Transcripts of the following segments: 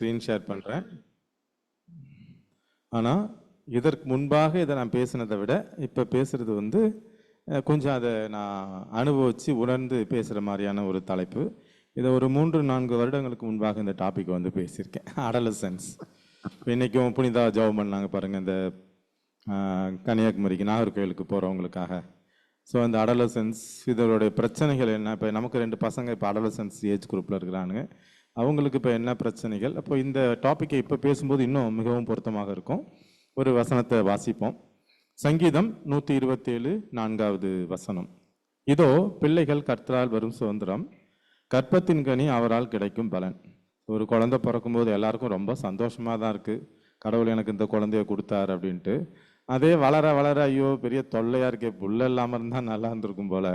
Screen share பண்ணுறேன் ஆனால் இதற்கு முன்பாக இதை நான் பேசினதை விட இப்போ பேசுகிறது வந்து கொஞ்சம் அதை நான் அனுபவித்து உணர்ந்து பேசுகிற மாதிரியான ஒரு தலைப்பு. இதை ஒரு மூன்று நான்கு வருடங்களுக்கு முன்பாக இந்த டாபிக் வந்து பேசியிருக்கேன். அடலசன்ஸ் இப்போ இன்றைக்கும் புனிதா ஜெபம் பண்ணாங்க பாருங்கள் இந்த கன்னியாகுமரிக்கு நாகர்கோயிலுக்கு போகிறவங்களுக்காக ஸோ அந்த அடலசன்ஸ் இதனுடைய பிரச்சனைகள் என்ன? இப்போ நமக்கு ரெண்டு பசங்க இப்போ அடலசன்ஸ் ஏஜ் குரூப்பில் இருக்கிறானுங்க. அவங்களுக்கு இப்போ என்ன பிரச்சனைகள்? அப்போ இந்த டாப்பிக்கை இப்போ பேசும்போது இன்னும் மிகவும் பொருத்தமாக இருக்கும். ஒரு வசனத்தை வாசிப்போம். சங்கீதம் நூற்றி இருபத்தேழு நான்காவது வசனம். இதோ பிள்ளைகள் கர்த்தரால் வரும் சுதந்திரம். கற்பத்தின் கனி அவரால் கிடைக்கும் பலன். ஒரு குழந்தை பிறக்கும்போது எல்லாருக்கும் ரொம்ப சந்தோஷமாக தான் இருக்குது கடவுள் எனக்கு இந்த குழந்தைய கொடுத்தாரு அப்படின்ட்டு. அதே வளர வளர ஐயோ பெரிய தொல்லையாக இருக்கே புல்ல இல்லாமல் இருந்தால் நல்லா இருந்திருக்கும் போல்.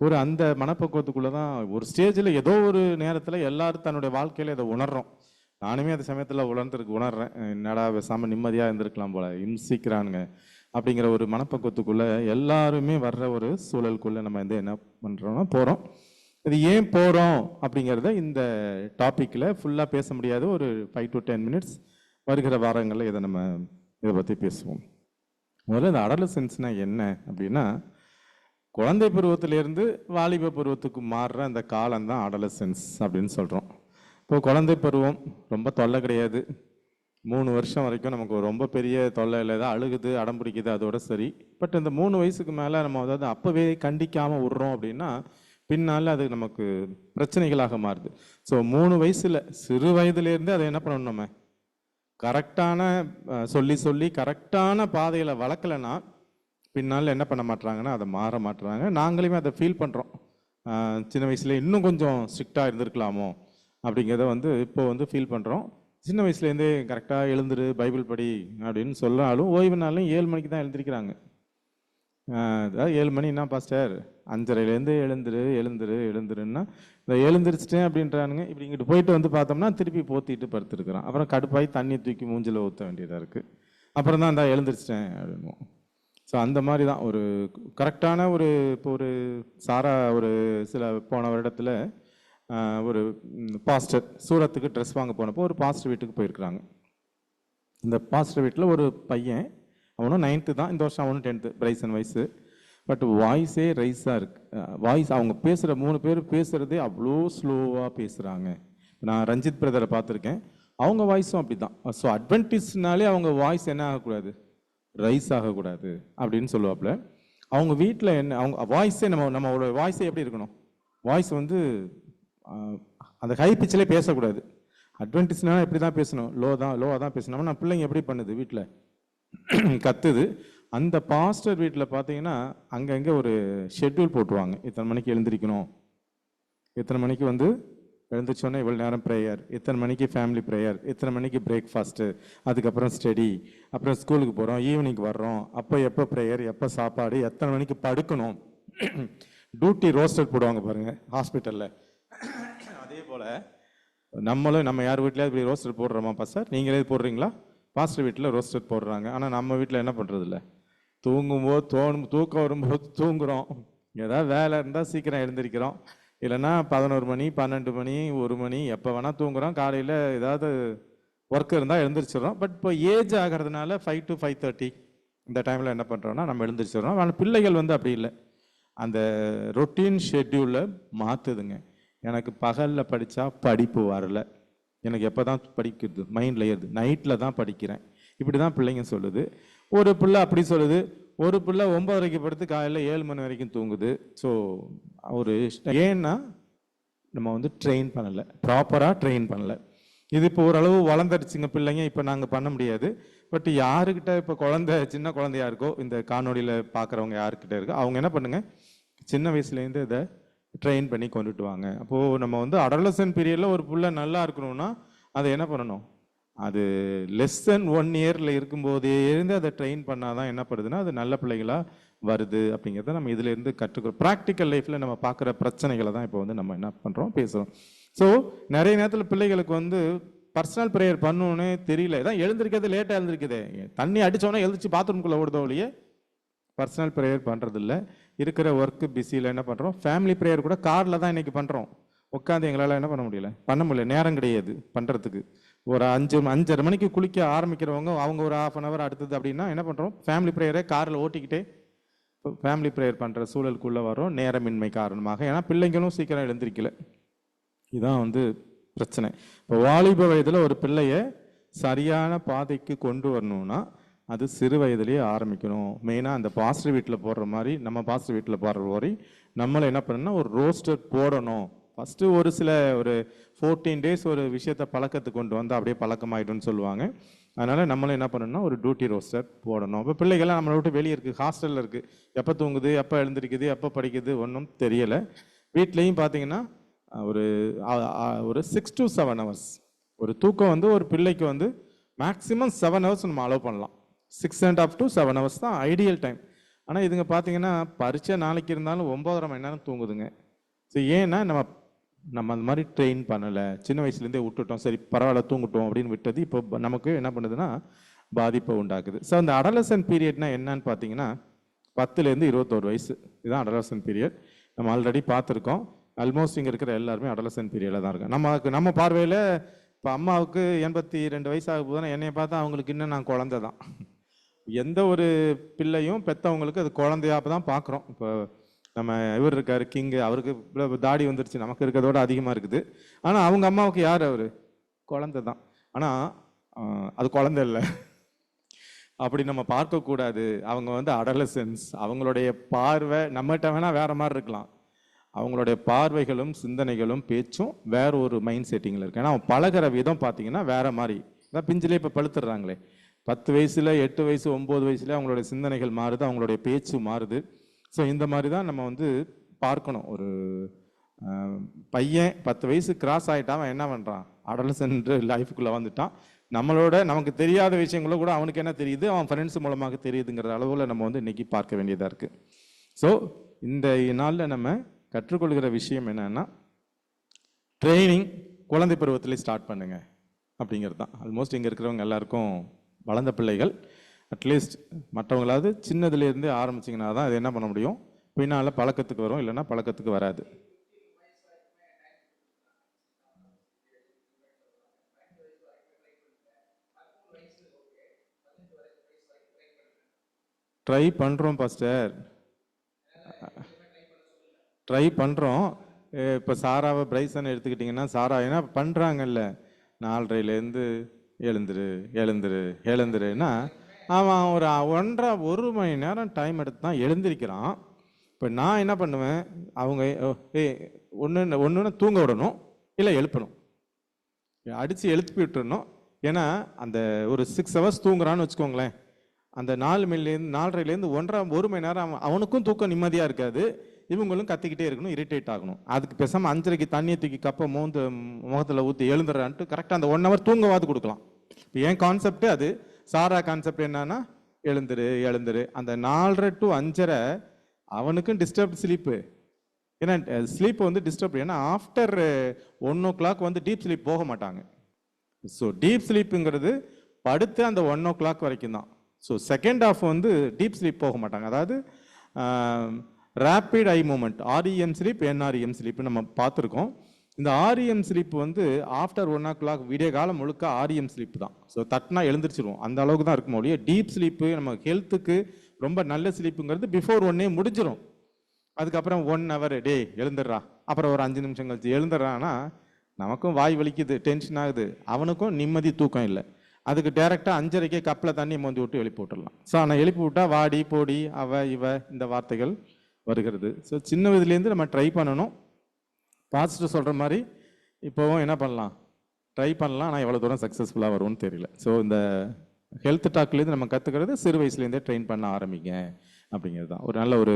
ஒரு அந்த மனப்பக்குவத்துக்குள்ளே தான் ஒரு ஸ்டேஜில் ஏதோ ஒரு நேரத்தில் எல்லாரும் தன்னுடைய வாழ்க்கையில் இதை உணர்றோம். நானுமே அந்த சமயத்தில் உணர்ந்துருக்கு உணர்றேன். என்னடா பேசாமல் நிம்மதியாக இருந்திருக்கலாம் போல இம்சிக்கிறானுங்க அப்படிங்கிற ஒரு மனப்பக்குவத்துக்குள்ளே எல்லாருமே வர்ற ஒரு சூழலுக்குள்ளே நம்ம வந்து என்ன பண்ணுறோம்னா போகிறோம் இது ஏன் போகிறோம் அப்படிங்கிறத இந்த டாப்பிக்கில் ஃபுல்லாக பேச முடியாது. ஒரு ஃபைவ் டு டென் மினிட்ஸ் வருகிற வாரங்களில் இதை நம்ம இதை பற்றி பேசுவோம். முதல்ல இந்த அடலசென்ஸ்னால் என்ன அப்படின்னா குழந்தை பருவத்திலேருந்து வாலிப பருவத்துக்கு மாறுற அந்த காலம் தான் அடலசன்ஸ் அப்படின்னு சொல்கிறோம் இப்போ குழந்தை பருவம் ரொம்ப தொல்லை கிடையாது. மூணு வருஷம் வரைக்கும் நமக்கு ரொம்ப பெரிய தொல்லை இல்லை தான் அழுகுது அடம் பிடிக்குது அதோட சரி. பட் இந்த மூணு வயசுக்கு மேலே நம்ம அதாவது அப்போவே கண்டிக்காமல் விட்றோம் அப்படின்னா பின்னால் அது நமக்கு பிரச்சனைகளாக மாறுது. ஸோ மூணு வயசில் சிறு வயதுலேருந்தே அதை என்ன பண்ணணும் நம்ம? கரெக்டான சொல்லி சொல்லி கரெக்டான பாதையில் வளர்க்கலைன்னா பின்னால் என்ன பண்ண மாட்றாங்கன்னா அதை மாற மாட்டுறாங்க நாங்களுமே அதை ஃபீல் பண்ணுறோம் சின்ன வயசுல இன்னும் கொஞ்சம் ஸ்ட்ரிக்டாக இருந்திருக்கலாமோ அப்படிங்கிறத வந்து இப்போ வந்து ஃபீல் பண்ணுறோம் சின்ன வயசுலேருந்தே கரெக்டாக எழுந்துரு பைபிள் படி அப்படின்னு சொன்னாலும் ஓய்வு நாளும் ஏழு மணிக்கு தான் எழுந்திருக்கிறாங்க. அதாவது ஏழு மணி என்ன பாஸ்டர் அஞ்சரைலேருந்து எழுந்துரு எழுந்துரு எழுந்துருன்னா இந்த எழுந்திரிச்சிட்டேன் அப்படின்றானுங்க. இப்படி இங்கிட்டு போயிட்டு வந்து பார்த்தோம்னா திருப்பி போத்திட்டு படுத்துருக்குறான். அப்புறம் கடுப்பாய் தண்ணி தூக்கி மூஞ்சில் ஊற்ற வேண்டியதாக இருக்குது அப்புறம் தான் இந்த எழுந்திரிச்சிட்டேன் அப்படின்வோம் ஸோ அந்த மாதிரி தான். ஒரு கரெக்டான ஒரு இப்போ ஒரு சாரா ஒரு சில போன வருடத்தில் ஒரு பாஸ்டர் சூரத்துக்கு ட்ரெஸ் வாங்க போனப்போ ஒரு பாஸ்டர் வீட்டுக்கு போயிருக்கிறாங்க. இந்த பாஸ்டர் வீட்டில் ஒரு பையன் அவனும் நைன்த்து தான். இந்த வருஷம் அவனும் டென்த்து பிரைசன் வயசு பட் வாய்ஸே ரைஸாக இருக்கு. வாய்ஸ் அவங்க பேசுகிற மூணு பேர் பேசுகிறதே அவ்வளோ ஸ்லோவாக பேசுகிறாங்க நான் ரஞ்சித் பிரதரை பார்த்துருக்கேன். அவங்க வாய்ஸும் அப்படி தான் ஸோ அட்வென்டிஸ்னாலே அவங்க வாய்ஸ் என்ன ஆகக்கூடாது? ரைஸ் ஆகக்கூடாது அப்படின்னு சொல்லுவாப்புல. அவங்க வீட்டில் என்ன அவங்க வாய்ஸே நம்ம நம்மளோட வாய்ஸே எப்படி இருக்கணும்? வாய்ஸ் வந்து அந்த ஹை பிச்சிலே பேசக்கூடாது. அட்வென்டிஸ்னா எப்படி தான் பேசணும். லோ தான் லோவாக தான் பேசணும். நான் பிள்ளைங்க எப்படி பண்ணுது வீட்டில் கத்துது. அந்த பாஸ்டர் வீட்டில் பார்த்தீங்கன்னா அங்கங்கே ஒரு ஷெட்யூல் போட்டுருவாங்க. இத்தனை மணிக்கு எழுந்திரிக்கணும்? இத்தனை மணிக்கு வந்து எழுந்திரிச்சோன்னே இவ்வளோ நேரம் ப்ரேயர் இத்தனை மணிக்கு ஃபேமிலி ப்ரேயர் இத்தனை மணிக்கு பிரேக்ஃபாஸ்ட்டு அதுக்கப்புறம் ஸ்டடி அப்புறம் ஸ்கூலுக்கு போகிறோம் ஈவினிங் வர்றோம். அப்போ எப்போ ப்ரேயர் எப்போ சாப்பாடு? எத்தனை மணிக்கு படுக்கணும்? டியூட்டி ரோஸ்டர் போடுவாங்க பாருங்கள் ஹாஸ்பிட்டலில் அதே போல் நம்மளும் நம்ம யார் வீட்லயாவது இப்படி ரோஸ்டர் போடுறோமா பாஸ்டர் நீங்களே போடுறீங்களா? பாஸ்டர் வீட்டில் ரோஸ்டர் போடுறாங்க. ஆனால் நம்ம வீட்டில் என்ன பண்ணுறது இல்லை தூங்கும்போது தோணும் தூக்கம் வரும்போது தூங்குறோம். ஏதாவது வேலை இருந்தால் சீக்கிரம் எழுந்திருக்கிறோம். இல்லைன்னா பதினோரு மணி பன்னெண்டு மணி ஒரு மணி எப்போ வேணால் தூங்குறோம். காலையில் ஏதாவது ஒர்க் இருந்தால் எழுந்திரிச்சிடுறோம். பட் இப்போ ஏஜ் ஆகிறதுனால ஃபைவ் டு ஃபைவ் தேர்ட்டி இந்த டைமில் என்ன பண்ணுறோன்னா நம்ம எழுந்திரிச்சிடறோம். ஆனால் பிள்ளைகள் வந்து அப்படி இல்லை. அந்த ரொட்டீன் ஷெட்யூலை மாற்றுதுங்க எனக்கு பகலில் படித்தா படிப்பு வரல. எனக்கு எப்போ தான் படிக்கிறது மைண்டில் ஏறுது. நைட்டில் தான் படிக்கிறேன். இப்படி தான் பிள்ளைங்க சொல்லுது. ஒரு பிள்ளை அப்படி சொல்லுது. ஒரு பிள்ளை ஒன்பதரைக்கு படுத்து காலையில் ஏழு மணி வரைக்கும் தூங்குது. ஸோ ஒரு ஏன்னா நம்ம வந்து ட்ரெயின் பண்ணலை. ப்ராப்பராக ட்ரெயின் பண்ணலை. இது இப்போ ஓரளவு வளர்ந்துடுச்சுங்க பிள்ளைங்க இப்போ நாங்கள் பண்ண முடியாது. பட் யாருக்கிட்ட இப்போ குழந்த சின்ன குழந்தையா இருக்கோ இந்த காணொலியில் பார்க்குறவங்க யாருக்கிட்ட இருக்கோ அவங்க என்ன பண்ணுங்க? சின்ன வயசுலேருந்து இதை ட்ரெயின் பண்ணி கொண்டுட்டு வாங்க. அப்போது நம்ம வந்து அடலசன் பீரியடில் ஒரு புள்ள நல்லா இருக்கணும்னா அதை என்ன பண்ணணும்? அது லெஸ் தென் ஒன் இயரில் இருக்கும்போதே இருந்து அதை ட்ரெயின் பண்ணால் தான் என்ன பண்ணுதுன்னா அது நல்ல பிள்ளைகளாக வருது அப்படிங்கிறத நம்ம இதிலேருந்து கற்றுக்கிறோம். ப்ராக்டிக்கல் லைஃப்பில் நம்ம பார்க்குற பிரச்சனைகளை தான் இப்போ வந்து நம்ம என்ன பண்ணுறோம் பேசுகிறோம் ஸோ நிறைய நேரத்தில் பிள்ளைகளுக்கு வந்து பர்சனல் ப்ரேயர் பண்ணணுன்னே தெரியல. இதான் எழுந்திருக்கிறது லேட்டாக எழுந்திருக்குதே. தண்ணி அடித்தோன்னே எழுந்திரிச்சு பாத்ரூம்குள்ளே ஓடுதோ ஒழிய பர்சனல் ப்ரேயர் பண்ணுறதில்ல இருக்கிற ஒர்க்கு பிஸியில் என்ன பண்ணுறோம் ஃபேமிலி ப்ரேயர் கூட காரில் தான் இன்றைக்கி பண்ணுறோம் உட்காந்து எங்களால் என்ன பண்ண முடியல? பண்ண முடியல. நேரம் கிடையாது பண்ணுறதுக்கு ஒரு அஞ்சு அஞ்சரை மணிக்கு குளிக்க ஆரம்பிக்கிறவங்க அவங்க ஒரு ஆஃப் அன் ஹவர் அடுத்தது அப்படின்னா என்ன பண்ணுறோம் ஃபேமிலி ப்ரேயரை காரில் ஓட்டிக்கிட்டே ஃபேமிலி ப்ரேயர் பண்ணுற சூழலுக்குள்ளே வரும் நேரமின்மை காரணமாக. ஏன்னா பிள்ளைங்களும் சீக்கிரம் எழுந்திருக்கல. இதுதான் வந்து பிரச்சனை. இப்போ வாலிப வயதில் ஒரு பிள்ளையை சரியான பாதைக்கு கொண்டு வரணும்னா அது சிறு வயதிலேயே ஆரம்பிக்கணும். மெயினாக அந்த பாஸ்டர் வீட்டில் போடுற மாதிரி நம்ம பாஸ்டர் வீட்டில் போடுற மாதிரி நம்மளை என்ன பண்ணணும்னா ஒரு ரோஸ்டர் போடணும். ஃபஸ்ட்டு ஒரு சில ஒரு ஃபோர்டீன் டேஸ் ஒரு விஷயத்தை பழக்கத்துக்கு கொண்டு வந்து அப்படியே பழக்கமாயிடும்னு சொல்லுவாங்க. அதனால் நம்மளும் என்ன பண்ணணும்னா ஒரு டியூட்டி ரோஸ்டர் போடணும். இப்போ பிள்ளைகள்லாம் நம்மளை விட்டு வெளியே இருக்குது ஹாஸ்டலில் இருக்குது எப்போ தூங்குது எப்போ எழுந்திருக்குது எப்போ படிக்குது ஒன்றும் தெரியலை. வீட்லேயும் பார்த்தீங்கன்னா ஒரு ஒரு சிக்ஸ் டு செவன் ஹவர்ஸ் ஒரு தூக்கம் வந்து ஒரு பிள்ளைக்கு வந்து மேக்ஸிமம் செவன் ஹவர்ஸ் நம்ம அலோவ் பண்ணலாம். Six and half to seven hours தான் ஐடியல் டைம் ஆனால் இதுங்க பார்த்தீங்கன்னா பரீட்சை நாளைக்கு இருந்தாலும் ஒம்பதரை மணி நேரம் தூங்குதுங்க. ஸோ ஏன்னா நம்ம நம்ம அந்த மாதிரி ட்ரெயின் பண்ணலை. சின்ன வயசுலேருந்தே விட்டுட்டோம். சரி பரவாயில்ல தூங்கட்டும் அப்படின்னு விட்டது. இப்போ நமக்கு என்ன பண்ணுதுன்னா பாதிப்பை உண்டாக்குது. ஸோ அந்த அடலசன் பீரியட்னா என்னன்னு பார்த்தீங்கன்னா பத்துலேருந்து இருபத்தோரு வயசு. இதுதான் அடலசன் பீரியட் நம்ம ஆல்ரெடி பார்த்துருக்கோம் ஆல்மோஸ்ட் இங்கே இருக்கிற எல்லாருமே அடலசன் பீரியடில் தான் இருக்கும் நமக்கு நம்ம பார்வையில் இப்போ அம்மாவுக்கு எண்பத்தி ரெண்டு வயசு ஆக போதுன்னா என்னைய பார்த்தா அவங்களுக்கு இன்னும் நான் குழந்தை தான். எந்த ஒரு பிள்ளையும் பெற்றவங்களுக்கு அது குழந்தையாக தான் பார்க்குறோம் இப்போ நம்ம இவர் இருக்கார் கிங்கு அவருக்கு தாடி வந்துருச்சு நமக்கு இருக்கிறதோட அதிகமாக இருக்குது. ஆனால் அவங்க அம்மாவுக்கு யார் அவர்? குழந்தை தான். ஆனால் அது குழந்த இல்லை. அப்படி நம்ம பார்க்கக்கூடாது அவங்க வந்து அடலசன்ஸ் அவங்களுடைய பார்வை நம்மகிட்ட வேணால் வேறு மாதிரி இருக்கலாம். அவங்களுடைய பார்வைகளும் சிந்தனைகளும் பேச்சும் வேற ஒரு மைண்ட் செட்டிங்கில் இருக்குது ஏன்னா அவன் பழகிற விதம் பார்த்தீங்கன்னா வேற மாதிரி. இதான் பிஞ்சிலே இப்போ பழுத்துடுறாங்களே. பத்து வயசில் எட்டு வயசு ஒம்பது வயசுல அவங்களுடைய சிந்தனைகள் மாறுது அவங்களுடைய பேச்சு மாறுது. ஸோ இந்த மாதிரி தான் நம்ம வந்து பார்க்கணும். ஒரு பையன் பத்து வயசு கிராஸ் ஆகிட்டான் அவன் என்ன பண்ணுறான் அடலசன்ட் லைஃபுக்குள்ளே வந்துட்டான். நம்மளோட நமக்கு தெரியாத விஷயங்கள கூட அவனுக்கு என்ன தெரியுது? அவன் ஃப்ரெண்ட்ஸ் மூலமாக தெரியுதுங்கிற அளவில் நம்ம வந்து இன்றைக்கி பார்க்க வேண்டியதாக இருக்குது ஸோ இந்த நாளில் நம்ம கற்றுக்கொள்கிற விஷயம் என்னென்னா ட்ரைனிங் குழந்தை பருவத்திலே ஸ்டார்ட் பண்ணுங்கள் அப்படிங்கிறது தான். ஆல்மோஸ்ட் இங்கே இருக்கிறவங்க எல்லாருக்கும் வளர்ந்த பிள்ளைகள். அட்லீஸ்ட் மற்றவங்களாவது சின்னதுலேருந்தே ஆரம்பிச்சிங்கன்னா தான் அது என்ன பண்ண முடியும்? பின்னால் பழக்கத்துக்கு வரும் இல்லைன்னா பழக்கத்துக்கு வராது. ட்ரை பண்ணுறோம் பாஸ்டர் ட்ரை பண்ணுறோம் இப்போ சாராவை பிரைசன் எடுத்துக்கிட்டிங்கன்னா சாரா ஏன்னா பண்ணுறாங்கல்ல நாலரைலேருந்து எழுந்துரு எழுந்துரு எழுந்துருன்னா அவன் ஒரு ஒன்றரை ஒரு மணி நேரம் டைம் எடுத்து தான் எழுந்திருக்கிறான். இப்போ நான் என்ன பண்ணுவேன்? அவங்க ஏ ஒன்று ஒன்று தூங்க விடணும் இல்லை எழுப்பணும். அடித்து எழுப்பி விட்டுறணும். ஏன்னா அந்த ஒரு சிக்ஸ் ஹவர்ஸ் தூங்குறான்னு வச்சுக்கோங்களேன். அந்த நாலு மணிலேருந்து நாலரைலேருந்து ஒன்றரை ஒரு மணி நேரம் அவன் அவனுக்கும் தூக்கம் நிம்மதியாக இருக்காது. இவங்களும் கத்திக்கிட்டே இருக்கணும் இரிட்டேட் ஆகணும். அதுக்கு பேசாமல் அஞ்சரைக்கு தண்ணியை தூக்கி கப்பை மோந்து முகத்தில் ஊற்றி எழுந்துடுறான்ட்டு கரெக்டாக அந்த ஒன் ஹவர் தூங்கவாது கொடுக்கலாம். இப்போ என் கான்செப்டே அது. சாரா கான்செப்ட் என்னன்னா எழுந்துரு எழுந்துரு. அந்த நாலரை டு அஞ்சரை அவனுக்கும் டிஸ்டர்ப் ஸ்லீப்பு ஏன்னா ஸ்லீப் வந்து டிஸ்டர்ப் ஏன்னா ஆஃப்டர் ஒன் ஓ கிளாக் வந்து டீப் ஸ்லீப் போக மாட்டாங்க. ஸோ டீப் ஸ்லீப்புங்கிறது படுத்து அந்த ஒன் ஓ கிளாக் வரைக்கும் தான். ஸோ செகண்ட் ஆஃப் வந்து டீப் ஸ்லீப் போக மாட்டாங்க. அதாவது rapid eye movement REM sleep NREM sleep நம்ம பார்த்துருக்கோம். இந்த ஆரியம் ஸ்லீப் வந்து ஆஃப்டர் ஒன் ஓ கிளாக் விடிய காலம் முழுக்க ஆரியம் ஸ்லீப் தான். ஸோ தட்டினா எழுந்திரிச்சிருவோம். அந்த அளவுக்கு தான் இருக்கும் ஒழிய டீப் ஸ்லீப்பு நம்ம ஹெல்த்துக்கு ரொம்ப நல்ல ஸ்லீப்புங்கிறது பிஃபோர் ஒன்னே முடிஞ்சிடும் அதுக்கப்புறம் ஒன் ஹவர் டே எழுந்துடுறா. அப்புறம் ஒரு அஞ்சு நிமிஷம் கழிச்சு எழுந்துடுறான்னா நமக்கும் வாய் வலிக்குது டென்ஷன் ஆகுது. அவனுக்கும் நிம்மதி தூக்கம் இல்லை. அதுக்கு டேரெக்டாக அஞ்சரைக்கே கப்பில் தண்ணி மோந்தி விட்டு எழுப்பி விட்டுடலாம் ஸோ ஆனால் எழுப்பி விட்டா வாடி போடி அவ இவ இந்த வார்த்தைகள் வருகிறது. ஸோ சின்ன வயதுலேருந்து நம்ம ட்ரை பண்ணணும். பாசிட்டிவ் சொல்கிற மாதிரி இப்போவும் என்ன பண்ணலாம்? ட்ரை பண்ணலாம். ஆனால் எவ்வளோ தூரம் சக்ஸஸ்ஃபுல்லாக வரும்னு தெரியல. ஸோ இந்த ஹெல்த் டாக்லேருந்து நம்ம கற்றுக்கிறது சிறு வயசுலேருந்தே ட்ரெயின் பண்ண ஆரம்பிங்க. அப்படிங்கிறது தான். ஒரு நல்ல ஒரு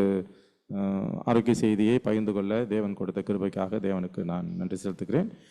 ஆரோக்கிய செய்தியை பகிர்ந்து கொள்ள தேவன் கொடுத்த கிருபைக்காக தேவனுக்கு நான் நன்றி செலுத்துகிறேன்.